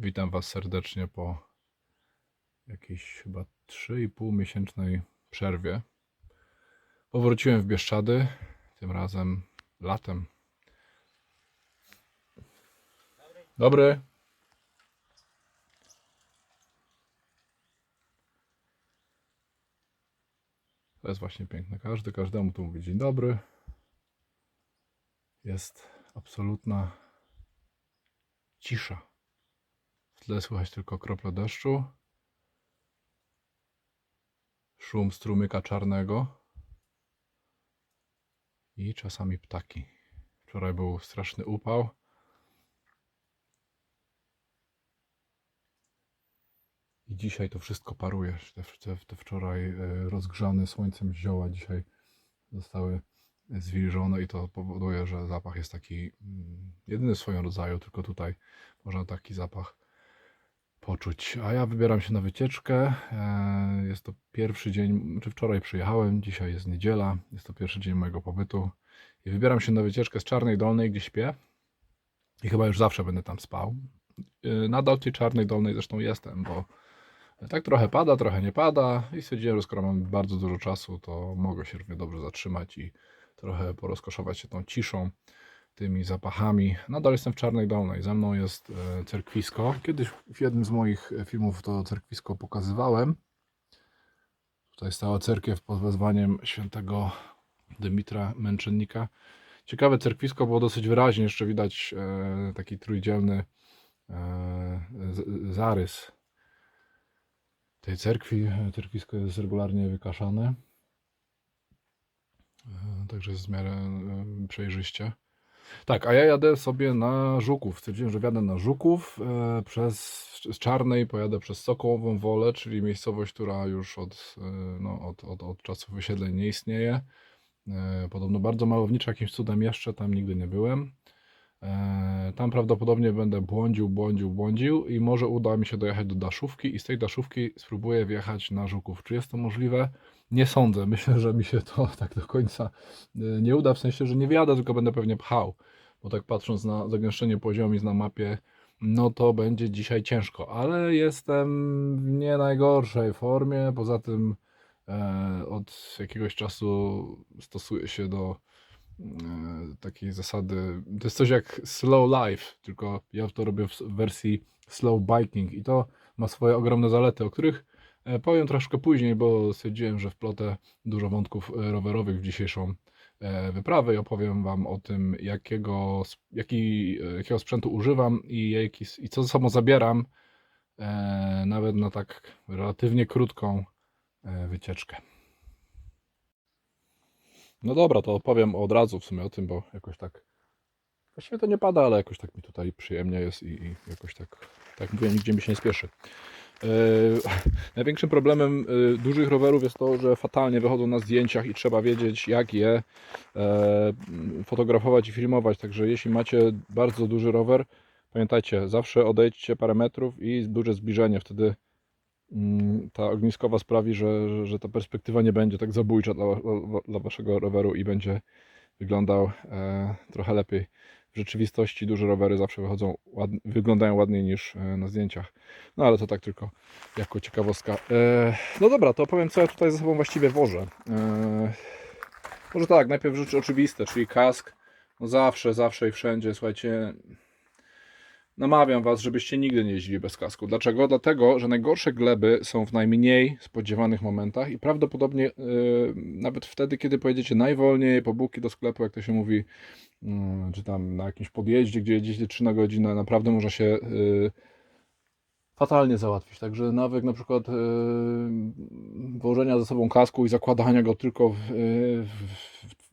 Witam Was serdecznie po jakiejś chyba 3,5 miesięcznej przerwie. Powróciłem w Bieszczady, tym razem latem. Dobry. To jest właśnie piękne. Każdy każdemu tu mówi dzień dobry. Jest absolutna cisza. Tle słychać tylko krople deszczu, szum strumyka czarnego i czasami ptaki. Wczoraj był straszny upał. I dzisiaj to wszystko paruje. Te, te, te wczoraj e, rozgrzane słońcem zioła dzisiaj zostały zwilżone i to powoduje, że zapach jest taki mm, jedyny w swoim rodzaju, tylko tutaj można taki zapach poczuć. A ja wybieram się na wycieczkę. E, Jest to pierwszy dzień, czy wczoraj przyjechałem, dzisiaj jest niedziela, jest to pierwszy dzień mojego pobytu i wybieram się na wycieczkę z Czarnej Dolnej, gdzie śpię i chyba już zawsze będę tam spał. Nadal w tej Czarnej Dolnej zresztą jestem, bo tak trochę pada, trochę nie pada i stwierdziłem, że skoro mam bardzo dużo czasu, to mogę się równie dobrze zatrzymać i trochę porozkoszować się tą ciszą, tymi zapachami. Nadal jestem w Czarnej Dolnej, ze mną jest e, cerkwisko. Kiedyś w jednym z moich filmów to cerkwisko pokazywałem. Tutaj stała cerkiew pod wezwaniem świętego Dymitra Męczennika. Ciekawe cerkwisko, było dosyć wyraźnie, jeszcze widać e, taki trójdzielny e, zarys tej cerkwi. Cerkwisko jest regularnie wykaszane. E, Także jest w miarę e, przejrzyście. Tak, a ja jadę sobie na Żuków. Stwierdziłem, że wjadę na Żuków. E, przez, z Czarnej pojadę przez Sokołową Wolę, czyli miejscowość, która już od, e, no, od, od, od czasów wysiedleń nie istnieje. E, podobno bardzo malownicza jakimś cudem jeszcze, tam nigdy nie byłem. E, Tam prawdopodobnie będę błądził, błądził, błądził i może uda mi się dojechać do Daszówki i z tej Daszówki spróbuję wjechać na Żuków. Czy jest to możliwe? Nie sądzę. Myślę, że mi się to tak do końca e, nie uda, w sensie, że nie wjadę, tylko będę pewnie pchał. Bo tak patrząc na zagęszczenie poziomic na mapie, no to będzie dzisiaj ciężko, ale jestem w nie najgorszej formie. Poza tym e, od jakiegoś czasu stosuję się do e, takiej zasady. To jest coś jak slow life, tylko ja to robię w wersji slow biking i to ma swoje ogromne zalety, o których powiem troszkę później, bo stwierdziłem, że wplotę dużo wątków e, rowerowych w dzisiejszą e, wyprawę i opowiem Wam o tym, jakiego, jaki, e, jakiego sprzętu używam i, jaki, i co ze sobą zabieram, e, nawet na tak relatywnie krótką e, wycieczkę. No dobra, to opowiem od razu w sumie o tym, bo jakoś tak. Właściwie to nie pada, ale jakoś tak mi tutaj przyjemnie jest i, i jakoś tak, tak mówię, nigdzie mi się nie spieszy. Yy, największym problemem yy, dużych rowerów jest to, że fatalnie wychodzą na zdjęciach i trzeba wiedzieć, jak je e, fotografować i filmować. Także jeśli macie bardzo duży rower, pamiętajcie, zawsze odejdźcie parę metrów i duże zbliżenie. Wtedy mm, ta ogniskowa sprawi, że, że, ta perspektywa nie będzie tak zabójcza dla, dla, waszego roweru i będzie wyglądał e, trochę lepiej. Rzeczywistości duże rowery zawsze wychodzą, ład, wyglądają ładniej niż e, na zdjęciach. No ale to tak tylko jako ciekawostka. E, no dobra, to opowiem co ja tutaj ze sobą właściwie wożę. E, może tak, najpierw rzeczy oczywiste, czyli kask. No zawsze, zawsze i wszędzie, słuchajcie, namawiam Was, żebyście nigdy nie jeździli bez kasku. Dlaczego? Dlatego, że najgorsze gleby są w najmniej spodziewanych momentach i prawdopodobnie yy, nawet wtedy, kiedy pojedziecie najwolniej, po buki do sklepu, jak to się mówi, yy, czy tam na jakimś podjeździe, gdzie jedziecie 3 na godzinę, naprawdę można się yy, fatalnie załatwić. Także nawyk na przykład yy, włożenia ze sobą kasku i zakładania go tylko w, yy, w,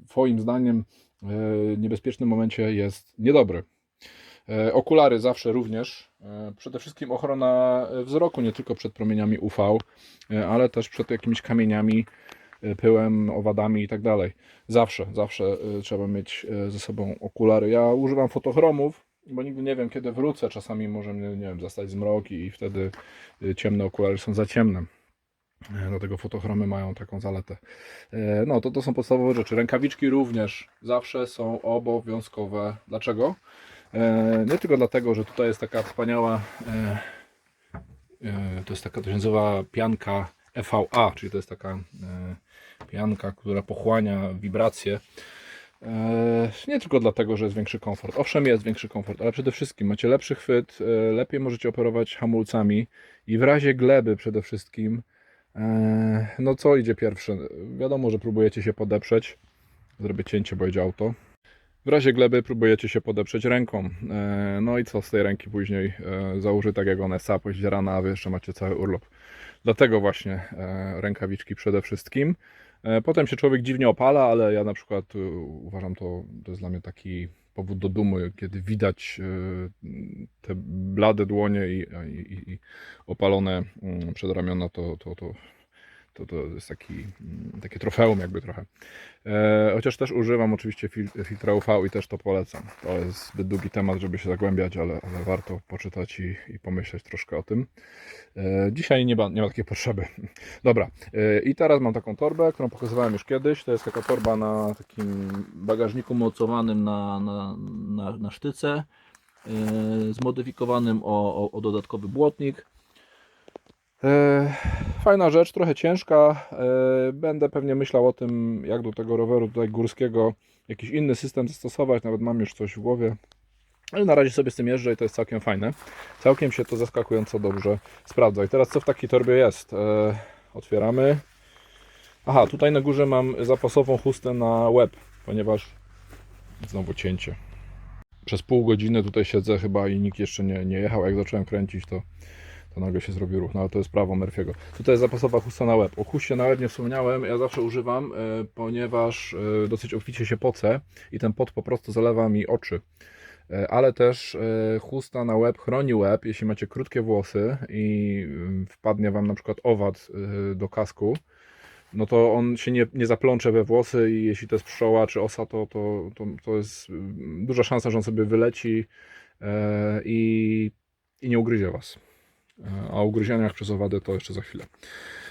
w Twoim zdaniem yy, niebezpiecznym momencie jest niedobry. E, Okulary zawsze również. E, Przede wszystkim ochrona e, wzroku, nie tylko przed promieniami UV, ale też przed jakimiś kamieniami, pyłem, owadami i tak dalej. Zawsze, zawsze trzeba mieć ze sobą okulary. Ja używam fotochromów, bo nigdy nie wiem, kiedy wrócę. Czasami może mnie, nie wiem, zastać zmrok i wtedy ciemne okulary są za ciemne. Dlatego fotochromy mają taką zaletę. No, to, to są podstawowe rzeczy. Rękawiczki również zawsze są obowiązkowe. Dlaczego? E, Nie tylko dlatego, że tutaj jest taka wspaniała, e, e, to jest taka, to się nazywa pianka EVA, czyli to jest taka pianka, która pochłania wibracje. Nie tylko dlatego, że jest większy komfort. Owszem, jest większy komfort, ale przede wszystkim macie lepszy chwyt, lepiej możecie operować hamulcami i w razie gleby przede wszystkim, no co idzie pierwsze? Wiadomo, że próbujecie się podeprzeć. Zrobię cięcie, bo idzie auto. W razie gleby próbujecie się podeprzeć ręką. E, No i co z tej ręki później e, założy tak jak ona jest cała poździerana, a wy jeszcze macie cały urlop. Dlatego właśnie e, rękawiczki przede wszystkim. Potem się człowiek dziwnie opala, ale ja na przykład uważam to, to jest dla mnie taki powód do dumy, kiedy widać te blade dłonie i, i, i opalone mm, przedramiona, to, to, to, to, to jest taki, mm, takie trofeum jakby trochę. E, chociaż też używam oczywiście fil- filtra UV i też to polecam. To jest zbyt długi temat, żeby się zagłębiać, ale, ale warto poczytać i, i pomyśleć troszkę o tym. E, dzisiaj nie ma, nie ma takiej potrzeby. Dobra, e, i teraz mam taką torbę, którą pokazywałem już kiedyś. To jest taka torba na takim bagażniku mocowanym na, na, na, na sztyce, e, zmodyfikowanym o, o, o dodatkowy błotnik. E, Fajna rzecz, trochę ciężka. E, Będę pewnie myślał o tym, jak do tego roweru tutaj górskiego jakiś inny system zastosować. Nawet mam już coś w głowie. Ale na razie sobie z tym jeżdżę i to jest całkiem fajne. Całkiem się to zaskakująco dobrze sprawdza. I teraz co w takiej torbie jest? E, Otwieramy. Aha, tutaj na górze mam zapasową chustę na łeb, ponieważ znowu cięcie. Przez pół godziny tutaj siedzę chyba i nikt jeszcze nie, nie jechał. Jak zacząłem kręcić, to to nagle się zrobi ruch, no ale to jest prawo Murphy'ego. Tutaj jest zapasowa chusta na łeb. O chuście na łeb nie wspomniałem, ja zawsze używam, e, ponieważ e, dosyć obficie się pocę i ten pot po prostu zalewa mi oczy. E, Ale też chusta na łeb chroni łeb, jeśli macie krótkie włosy i mm, wpadnie Wam na przykład owad do kasku, no to on się nie, nie zaplącze we włosy i jeśli to jest pszczoła czy osa, to, to, to, to jest mm, duża szansa, że on sobie wyleci i, i nie ugryzie Was. A o ugryzieniach przez owady to jeszcze za chwilę.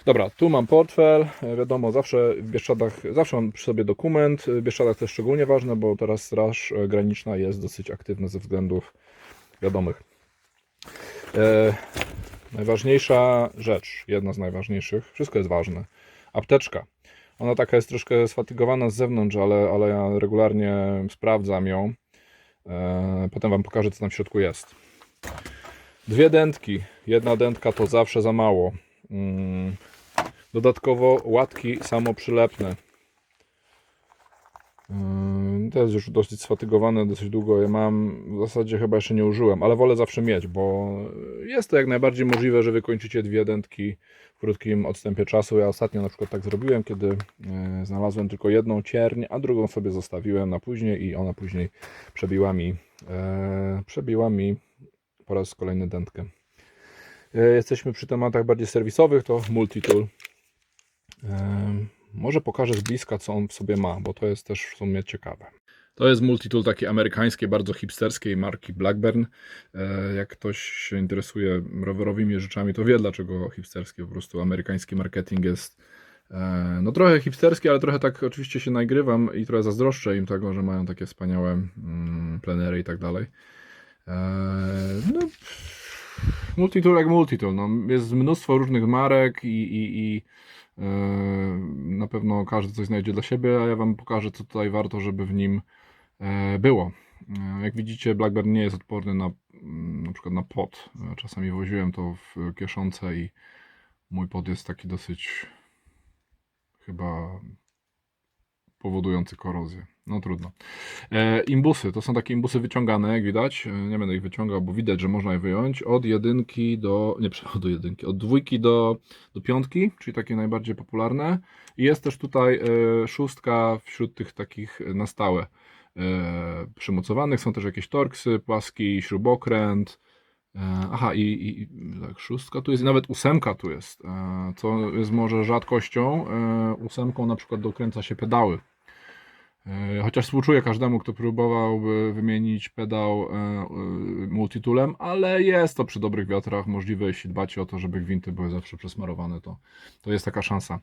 Dobra, tu mam portfel. Wiadomo, zawsze w Bieszczadach, zawsze mam przy sobie dokument. W Bieszczadach to jest szczególnie ważne, bo teraz Straż Graniczna jest dosyć aktywna ze względów wiadomych. E, najważniejsza rzecz, jedna z najważniejszych, wszystko jest ważne. Apteczka. Ona taka jest troszkę sfatygowana z zewnątrz, ale, ale ja regularnie sprawdzam ją. E, potem Wam pokażę, co tam w środku jest. Dwie dętki. Jedna dętka to zawsze za mało. Mm. Dodatkowo łatki samoprzylepne. Ym, To jest już dosyć sfatygowane, dosyć długo je mam. W zasadzie chyba jeszcze nie użyłem, ale wolę zawsze mieć, bo jest to jak najbardziej możliwe, że wykończycie dwie dętki w krótkim odstępie czasu. Ja ostatnio na przykład tak zrobiłem, kiedy e, znalazłem tylko jedną cierń, a drugą sobie zostawiłem na później i ona później przebiła mi, e, przebiła mi po raz kolejny dętkę. E, Jesteśmy przy tematach bardziej serwisowych, to multitool. Em, Może pokażę z bliska, co on w sobie ma, bo to jest też w sumie ciekawe. To jest multitool takiej amerykańskiej, bardzo hipsterskiej marki Blackburn. E, Jak ktoś się interesuje rowerowymi rzeczami, to wie dlaczego hipsterskie. Po prostu amerykański marketing jest e, no trochę hipsterski, ale trochę tak oczywiście się nagrywam i trochę zazdroszczę im tego, że mają takie wspaniałe mm, plenery i tak dalej. E, No, multitool jak multitool. No, jest mnóstwo różnych marek i, i, i e, na pewno każdy coś znajdzie dla siebie, a ja Wam pokażę, co tutaj warto, żeby w nim e, było. Jak widzicie, Blackburn nie jest odporny na mm, na przykład na pot. Czasami woziłem to w kieszonce i mój pot jest taki dosyć chyba powodujący korozję. No trudno. E, imbusy, to są takie imbusy wyciągane, jak widać. E, nie będę ich wyciągał, bo widać, że można je wyjąć. Od jedynki do, nie przepraszam, do jedynki, od dwójki do, do piątki, czyli takie najbardziej popularne. I jest też tutaj e, szóstka wśród tych takich na stałe e, przymocowanych. Są też jakieś torksy, płaski, śrubokręt. E, aha, i, i i tak, szóstka tu jest, i nawet ósemka tu jest, e, co jest może rzadkością. E, ósemką na przykład dokręca się pedały. E, Chociaż współczuję każdemu, kto próbowałby wymienić pedał e, e, multitoolem, ale jest to przy dobrych wiatrach możliwe, jeśli dbacie o to, żeby gwinty były zawsze przesmarowane, to, to jest taka szansa,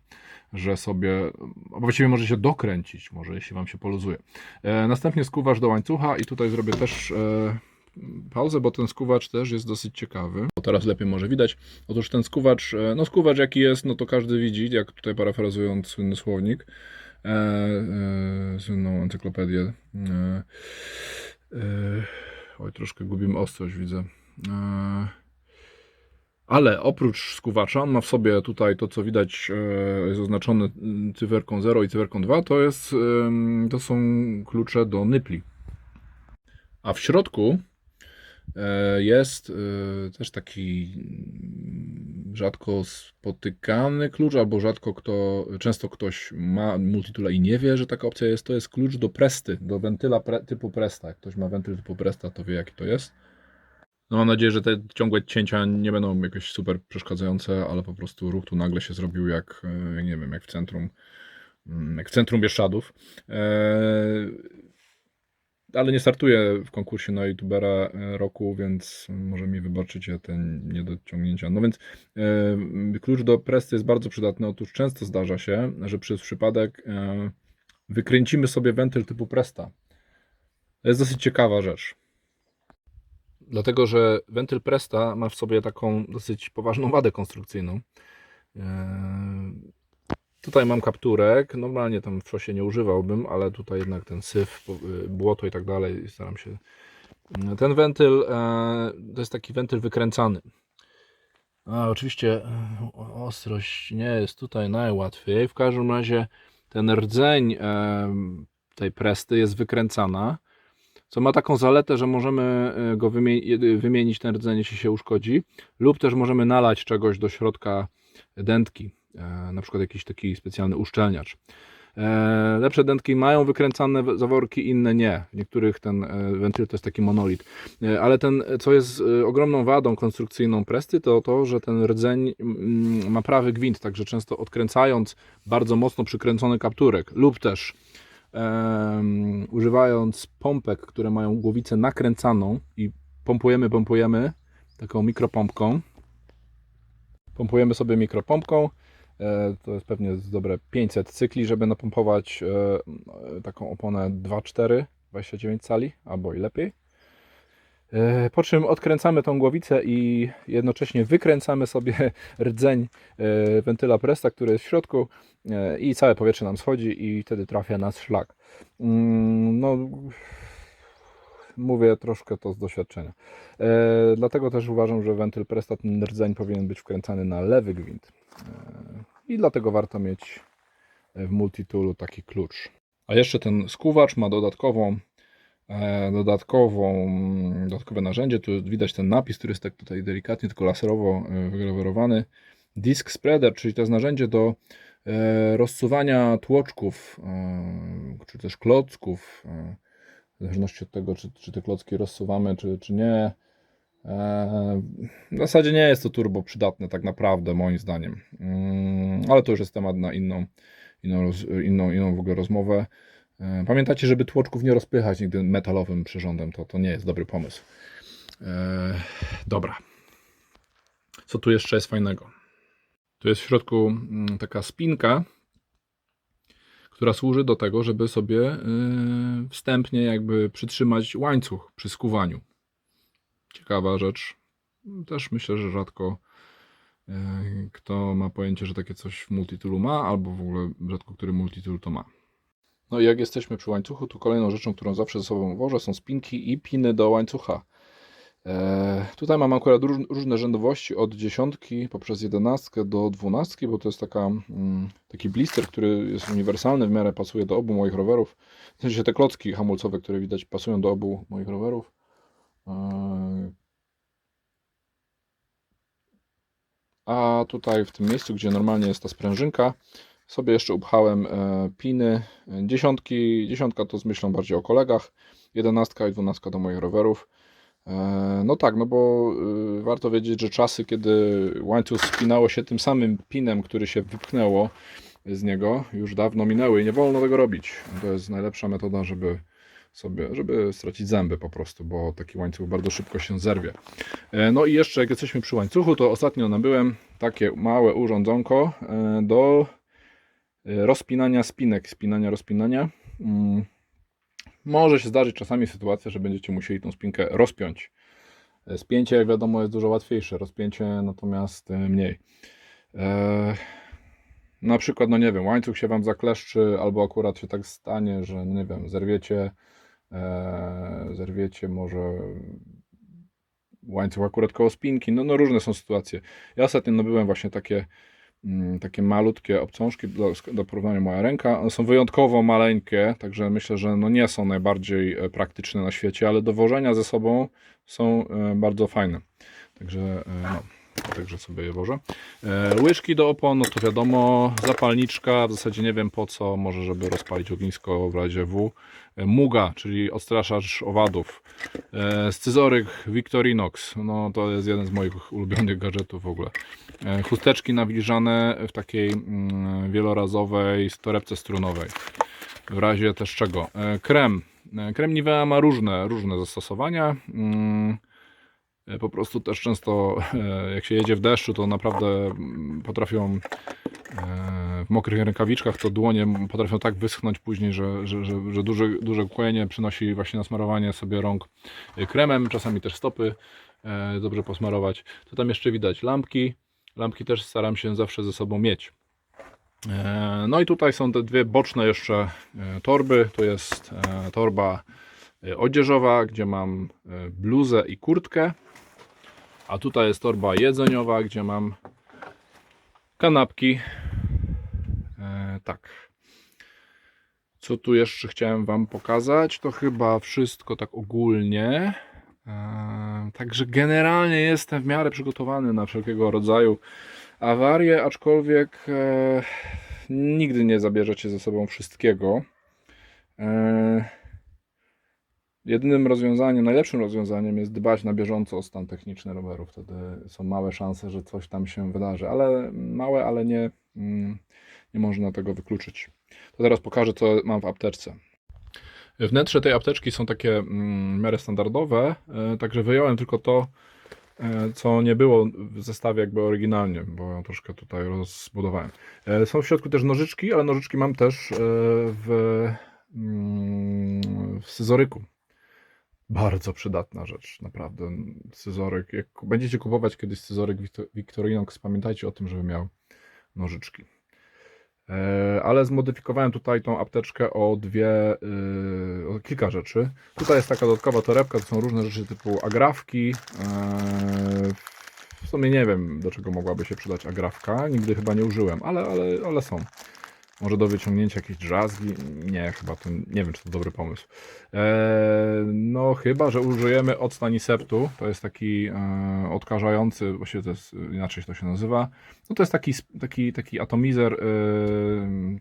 że sobie, a właściwie może się dokręcić, może jeśli Wam się poluzuje. Następnie skuwasz do łańcucha i tutaj zrobię też pauzę, bo ten skuwacz też jest dosyć ciekawy. Bo teraz lepiej może widać. Otóż ten skuwacz, no skuwacz jaki jest, no to każdy widzi, jak tutaj parafrazując słynny słownik, słynną encyklopedię. E, e, oj, troszkę gubimy ostrość, widzę. E, ale oprócz skuwacza, on ma w sobie tutaj to, co widać, e, jest oznaczone mm, cyferką 0 i cyferką 2, to, jest, to są klucze do nypli. A w środku e, jest e, też taki rzadko spotykany klucz, albo rzadko kto, często ktoś ma multitula i nie wie, że taka opcja jest. To jest klucz do presty, do wentyla pre, typu presta. Jak ktoś ma wentyl typu presta, to wie jaki to jest. No mam nadzieję, że te ciągłe cięcia nie będą jakieś super przeszkadzające, ale po prostu ruch tu nagle się zrobił jak, e, nie wiem, jak w centrum, mm, jak w centrum Bieszczadów. Eee, ale nie startuję w konkursie na youtubera e, roku, więc może mi wybaczycie te niedociągnięcia. No więc e, klucz do presty jest bardzo przydatny. Otóż często zdarza się, że przez przypadek e, wykręcimy sobie wentyl typu presta. To jest dosyć ciekawa rzecz. Dlatego, że wentyl Presta ma w sobie taką dosyć poważną wadę konstrukcyjną. Eee, Tutaj mam kapturek. Normalnie tam w szosie nie używałbym, ale tutaj jednak ten syf, y, błoto i tak dalej staram się. Ten wentyl e, to jest taki wentyl wykręcany. A oczywiście e, ostrość nie jest tutaj najłatwiej. W każdym razie ten rdzeń e, tej presty jest wykręcana co ma taką zaletę, że możemy go wymie- wymienić ten rdzeń, jeśli się uszkodzi, lub też możemy nalać czegoś do środka dętki, na przykład jakiś taki specjalny uszczelniacz. E, Lepsze dętki mają wykręcane zaworki, inne nie. W niektórych ten e, wentyl to jest taki monolit. E, Ale ten, co jest e, ogromną wadą konstrukcyjną Presty, to to, że ten rdzeń mm, ma prawy gwint, także często odkręcając bardzo mocno przykręcony kapturek lub też em, używając pompek, które mają głowicę nakręcaną i pompujemy, pompujemy taką mikropompką. Pompujemy sobie mikropompką. E, to jest pewnie dobre 500 cykli, żeby napompować e, e, taką oponę 2.4, 29 cali albo i lepiej. Po czym odkręcamy tą głowicę i jednocześnie wykręcamy sobie rdzeń wentyla Presta, który jest w środku i całe powietrze nam schodzi i wtedy trafia nas szlak. Mm, No, mówię troszkę to z doświadczenia. Dlatego też uważam, że wentyl Presta, ten rdzeń powinien być wkręcany na lewy gwint. E, I dlatego warto mieć w multitoolu taki klucz. A jeszcze ten skuwacz ma dodatkową e, dodatkową, dodatkowe narzędzie. Tu widać ten napis, który jest tak tutaj delikatnie, tylko laserowo e, wygrawerowany. Disk spreader, czyli to jest narzędzie do e, rozsuwania tłoczków, e, czy też klocków, e, w zależności od tego, czy, czy te klocki rozsuwamy, czy, czy nie. E, W zasadzie nie jest to turbo przydatne, tak naprawdę, moim zdaniem. Mm, Ale to już jest temat na inną, inną, inną, inną w ogóle rozmowę. E, Pamiętajcie, żeby tłoczków nie rozpychać nigdy metalowym przyrządem, to, to nie jest dobry pomysł. E, dobra. Co tu jeszcze jest fajnego? Tu jest w środku mm, taka spinka, która służy do tego, żeby sobie y, wstępnie jakby przytrzymać łańcuch przy skuwaniu. Ciekawa rzecz. Też myślę, że rzadko y, kto ma pojęcie, że takie coś w multitoolu ma, albo w ogóle rzadko który multitool to ma. No i jak jesteśmy przy łańcuchu, to kolejną rzeczą, którą zawsze ze sobą wożę są spinki i piny do łańcucha. E, tutaj mam akurat róż, różne rzędowości od dziesiątki poprzez jedenastkę do dwunastki, bo to jest taka, mm, taki blister, który jest uniwersalny, w miarę pasuje do obu moich rowerów. W sensie te klocki hamulcowe, które widać pasują do obu moich rowerów. E, A tutaj w tym miejscu, gdzie normalnie jest ta sprężynka, sobie jeszcze upchałem e, piny. Dziesiątki, dziesiątka to z myślą bardziej o kolegach, jedenastka i dwunastka do moich rowerów. E, No tak, no bo y, warto wiedzieć, że czasy, kiedy łańcuch spinało się tym samym pinem, który się wypchnęło, z niego już dawno minęły i nie wolno tego robić. To jest najlepsza metoda, żeby sobie, żeby stracić zęby po prostu, bo taki łańcuch bardzo szybko się zerwie. E, No i jeszcze jak jesteśmy przy łańcuchu, to ostatnio nabyłem takie małe urządzonko e, do e, rozpinania spinek, spinania, rozpinania. Mm, Może się zdarzyć czasami sytuacja, że będziecie musieli tą spinkę rozpiąć. Spięcie, jak wiadomo, jest dużo łatwiejsze, rozpięcie natomiast mniej. E, na przykład, no nie wiem, łańcuch się Wam zakleszczy, albo akurat się tak stanie, że, no nie wiem, zerwiecie, zerwiecie może łańcuch akurat koło spinki, no, no różne są sytuacje. Ja ostatnio nabyłem właśnie takie, mm, takie malutkie obcążki do, do porównania moja ręka. One są wyjątkowo maleńkie, także myślę, że no nie są najbardziej e, praktyczne na świecie, ale do wożenia ze sobą są e, bardzo fajne. Także e, no. Także sobie je wożę. E, łyżki do opon, no to wiadomo, zapalniczka, w zasadzie nie wiem po co, może żeby rozpalić ognisko w razie W. E, muga, czyli odstraszacz owadów. E, scyzoryk Victorinox, no to jest jeden z moich ulubionych gadżetów w ogóle. Chusteczki nawilżane w takiej mm, wielorazowej torebce strunowej. W razie też czego? Krem. Krem Nivea ma różne, różne zastosowania. E, Po prostu też często, e, jak się jedzie w deszczu, to naprawdę mm, potrafią e, w mokrych rękawiczkach, to dłonie potrafią tak wyschnąć później, że, że, że, że duże, duże kłęnie przynosi właśnie nasmarowanie sobie rąk kremem, czasami też stopy dobrze posmarować. To tam jeszcze widać lampki. Lampki też staram się zawsze ze sobą mieć. No i tutaj są te dwie boczne jeszcze torby. To jest torba odzieżowa, gdzie mam bluzę i kurtkę. A tutaj jest torba jedzeniowa, gdzie mam kanapki. E, tak. Co tu jeszcze chciałem Wam pokazać? To chyba wszystko tak ogólnie. E, także generalnie jestem w miarę przygotowany na wszelkiego rodzaju awarie, aczkolwiek e, nigdy nie zabierzecie ze sobą wszystkiego. E, Jedynym rozwiązaniem, najlepszym rozwiązaniem jest dbać na bieżąco o stan techniczny roweru. Wtedy są małe szanse, że coś tam się wydarzy, ale małe, ale nie, mm, nie można tego wykluczyć. To teraz pokażę, co mam w apteczce. Wnętrze tej apteczki są takie mm, w miarę standardowe, e, także wyjąłem tylko to, e, co nie było w zestawie jakby oryginalnie, bo ja troszkę tutaj rozbudowałem. E, Są w środku też nożyczki, ale nożyczki mam też w, mm, w scyzoryku. Bardzo przydatna rzecz, naprawdę. Scyzoryk. Jak będziecie kupować kiedyś scyzoryk Victor- Victorinox, pamiętajcie o tym, żeby miał nożyczki. E, Ale zmodyfikowałem tutaj tą apteczkę o dwie, y, o kilka rzeczy. Tutaj jest taka dodatkowa torebka, to są różne rzeczy typu agrafki. E, W sumie nie wiem, do czego mogłaby się przydać agrafka. Nigdy chyba nie użyłem, ale, ale, ale są. Może do wyciągnięcia jakiejś drzazgi? Nie, chyba to nie wiem, czy to dobry pomysł. Eee, no, chyba, że użyjemy octa Niseptu. To jest taki e, odkażający, właściwie to jest inaczej to się nazywa. No to jest taki, taki, taki atomizer, e,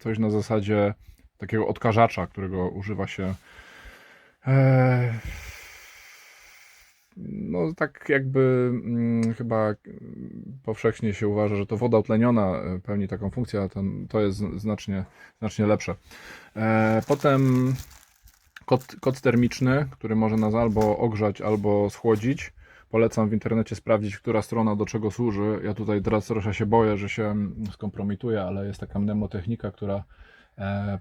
coś na zasadzie takiego odkażacza, którego używa się. E, no, tak jakby mm, chyba powszechnie się uważa, że to woda utleniona e, pełni taką funkcję, a ten, to jest znacznie, znacznie lepsze. E, potem kod, kod termiczny, który może nas albo ogrzać, albo schłodzić. Polecam w internecie sprawdzić, która strona do czego służy. Ja tutaj teraz trochę się boję, że się skompromituję, ale jest taka mnemotechnika, która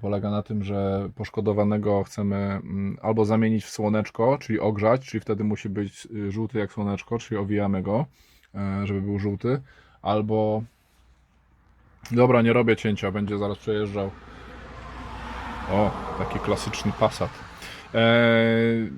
polega na tym, że poszkodowanego chcemy mm, albo zamienić w słoneczko, czyli ogrzać, czyli wtedy musi być y, żółty jak słoneczko, czyli owijamy go, e, żeby był żółty, albo dobra, nie robię cięcia, będzie zaraz przejeżdżał. O, taki klasyczny Passat. Eee,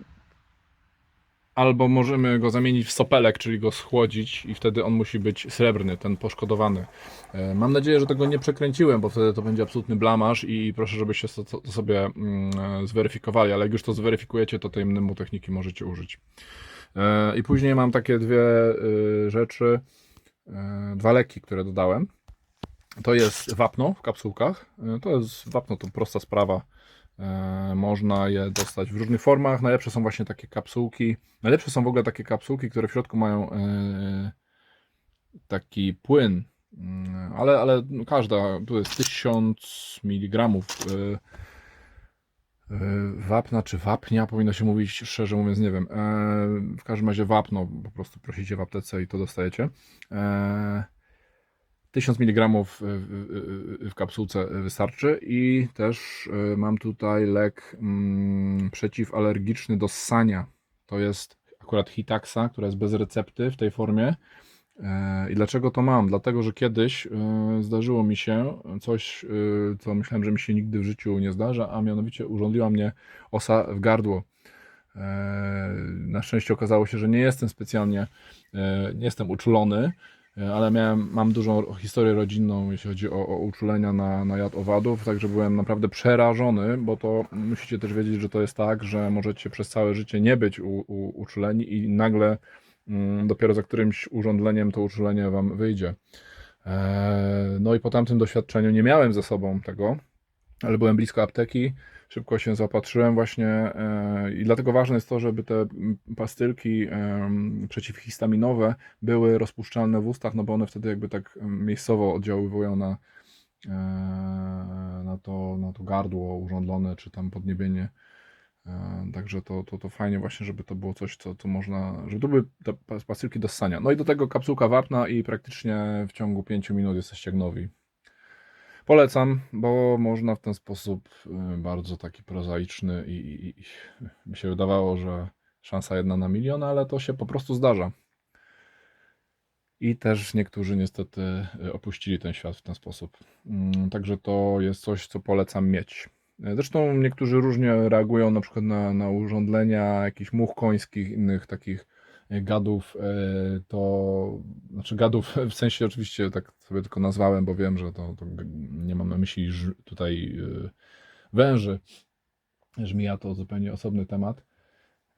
albo możemy go zamienić w sopelek, czyli go schłodzić i wtedy on musi być srebrny, ten poszkodowany. E, Mam nadzieję, że tego nie przekręciłem, bo wtedy to będzie absolutny blamaż i proszę, żebyście to, to sobie mm, zweryfikowali, ale jak już to zweryfikujecie, to tej mnemotechniki możecie użyć. E, I później mam takie dwie y, rzeczy, e, dwa leki, które dodałem. To jest wapno w kapsułkach. To jest wapno, to prosta sprawa. E, Można je dostać w różnych formach. Najlepsze są właśnie takie kapsułki. Najlepsze są w ogóle takie kapsułki, które w środku mają e, taki płyn. Mm, Ale, ale każda, tu jest 1000 mg y, wapna czy wapnia, powinno się mówić, szczerze mówiąc, nie wiem. E, W każdym razie wapno, po prostu prosicie w aptece i to dostajecie. E, 1000 mg w, kapsułce wystarczy i też y, mam tutaj lek mm, przeciwalergiczny do ssania. To jest akurat Hitaxa, która jest bez recepty w tej formie. E, I dlaczego to mam? Dlatego, że kiedyś e, zdarzyło mi się coś, e, co myślałem, że mi się nigdy w życiu nie zdarza, a mianowicie urządliła mnie osa w gardło. E, Na szczęście okazało się, że nie jestem specjalnie, e, nie jestem uczulony, e, ale miałem, mam dużą historię rodzinną, jeśli chodzi o, o uczulenia na, na jad owadów, także byłem naprawdę przerażony, bo to musicie też wiedzieć, że to jest tak, że możecie przez całe życie nie być u, u, uczuleni i nagle mm, dopiero za którymś urządleniem to uczulenie wam wyjdzie. E, No i po tamtym doświadczeniu nie miałem ze sobą tego, ale byłem blisko apteki, szybko się zaopatrzyłem właśnie e, i dlatego ważne jest to, żeby te pastylki przeciwhistaminowe były rozpuszczalne w ustach, no bo one wtedy jakby tak miejscowo oddziaływują na, e, na, to, na to gardło urządlone, czy tam podniebienie. E, Także to, to, to fajnie właśnie, żeby to było coś, co, co można, żeby to były te pas- pastylki do ssania. No i do tego kapsułka wapna i praktycznie w ciągu 5 minut jesteście nowi. Polecam, bo można w ten sposób y, bardzo taki prozaiczny i, i, i mi się wydawało, że szansa jedna na milion, ale to się po prostu zdarza. I też niektórzy niestety y, opuścili ten świat w ten sposób. Mm, Także to jest coś, co polecam mieć. Zresztą niektórzy różnie reagują na przykład na, na urządlenia jakichś much końskich, innych takich gadów. e, To znaczy gadów w sensie oczywiście tak sobie tylko nazwałem, bo wiem, że to, to nie mam na myśli tutaj e, węży. Żmija to zupełnie osobny temat.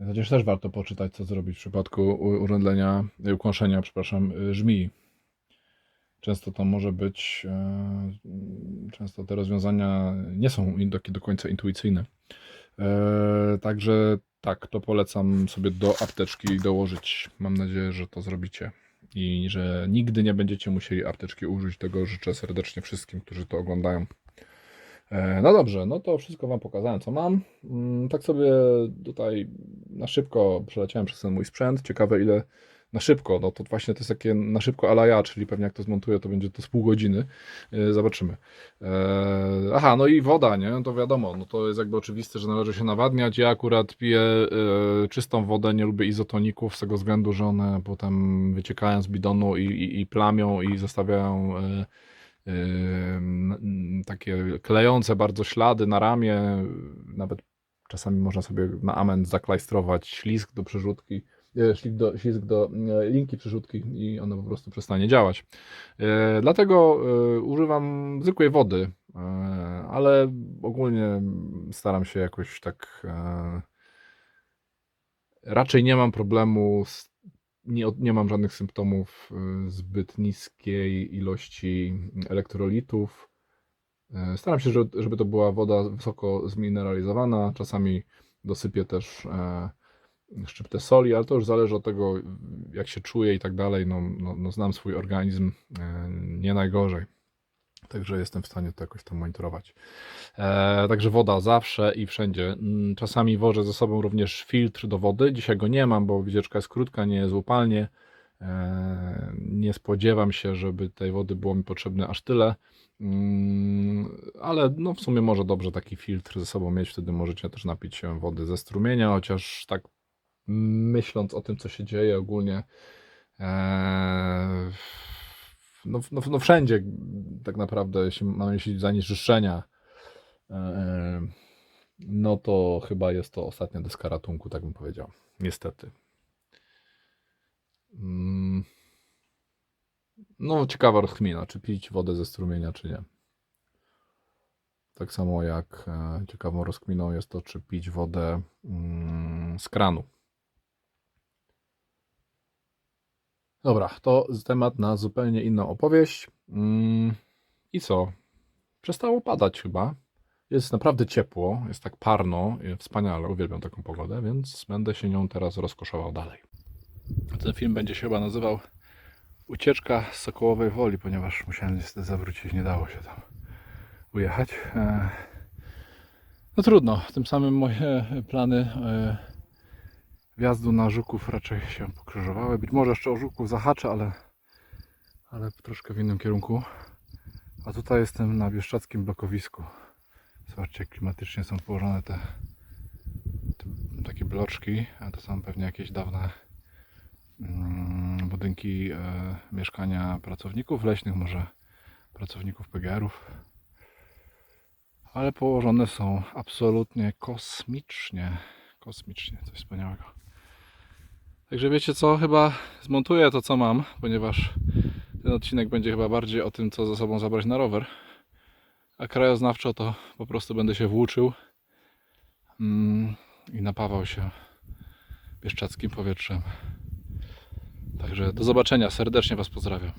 Chociaż też warto poczytać, co zrobić w przypadku u- urządlenia, e, ukąszenia, przepraszam, żmii. Często to może być, często te rozwiązania nie są takie do końca intuicyjne. Także tak, to polecam sobie do apteczki dołożyć. Mam nadzieję, że to zrobicie i że nigdy nie będziecie musieli apteczki użyć. Tego życzę serdecznie wszystkim, którzy to oglądają. E, No dobrze, no to wszystko Wam pokazałem, co mam. Mm, Tak sobie tutaj na szybko przeleciałem przez ten mój sprzęt. Ciekawe, ile na szybko, no to właśnie to jest takie na szybko ala ja, czyli pewnie jak to zmontuję, to będzie to z pół godziny. E, Zobaczymy. E, Aha, no i woda, nie? No to wiadomo, no to jest jakby oczywiste, że należy się nawadniać. Ja akurat piję e, czystą wodę, nie lubię izotoników z tego względu, że one potem wyciekają z bidonu i, i, i plamią i zostawiają takie klejące bardzo ślady na ramię. Nawet czasami można sobie na amen zaklajstrować ślizg do przerzutki, ślizg do, ślizg do e, linki przerzutki i ona po prostu przestanie działać. E, Dlatego e, używam zwykłej wody, e, ale ogólnie staram się jakoś tak. e, Raczej nie mam problemu z nie, nie mam żadnych symptomów zbyt niskiej ilości elektrolitów. Staram się, żeby, to była woda wysoko zmineralizowana. Czasami dosypię też e, szczyptę soli, ale to już zależy od tego, jak się czuję i tak dalej. No, no, no znam swój organizm e, nie najgorzej. Także jestem w stanie to jakoś tam monitorować. E, także woda zawsze i wszędzie. Mm, Czasami wożę ze sobą również filtr do wody. Dzisiaj go nie mam, bo wycieczka jest krótka, nie jest upalnie. E, nie spodziewam się, żeby tej wody było mi potrzebne aż tyle. Mm, ale no w sumie może dobrze taki filtr ze sobą mieć, wtedy możecie też napić się wody ze strumienia, chociaż tak myśląc o tym, co się dzieje ogólnie, e, no, no, no wszędzie tak naprawdę, jeśli mamy myśli zanieczyszczenia, e, no to chyba jest to ostatnia deska ratunku, tak bym powiedział. Niestety. Mm, No, ciekawa rozkmina, czy pić wodę ze strumienia, czy nie. Tak samo jak e, ciekawą rozkminą jest to, czy pić wodę mm, z kranu. Dobra, to temat na zupełnie inną opowieść. Mm, I co? Przestało padać chyba. Jest naprawdę ciepło, jest tak parno, wspaniale, uwielbiam taką pogodę, więc będę się nią teraz rozkoszował dalej. Ten film będzie się chyba nazywał ucieczka z Sokołowej Woli, ponieważ musiałem niestety zawrócić, nie dało się tam ujechać. E, No trudno, tym samym moje plany e, wjazdu na Żuków raczej się pokrzyżowały. Być może jeszcze o Żuków zahaczę, ale, ale troszkę w innym kierunku. A tutaj jestem na Bieszczackim blokowisku. Zobaczcie, jak klimatycznie są położone te, te takie bloczki, a to są pewnie jakieś dawne mm, budynki e, mieszkania pracowników leśnych, może pracowników PGR-ów. Ale położone są absolutnie kosmicznie. Kosmicznie, coś wspaniałego. Także wiecie co, chyba zmontuję to co mam, ponieważ ten odcinek będzie chyba bardziej o tym, co ze sobą zabrać na rower. A krajoznawczo to po prostu będę się włóczył mm, i napawał się bieszczackim powietrzem. Także do zobaczenia, serdecznie Was pozdrawiam.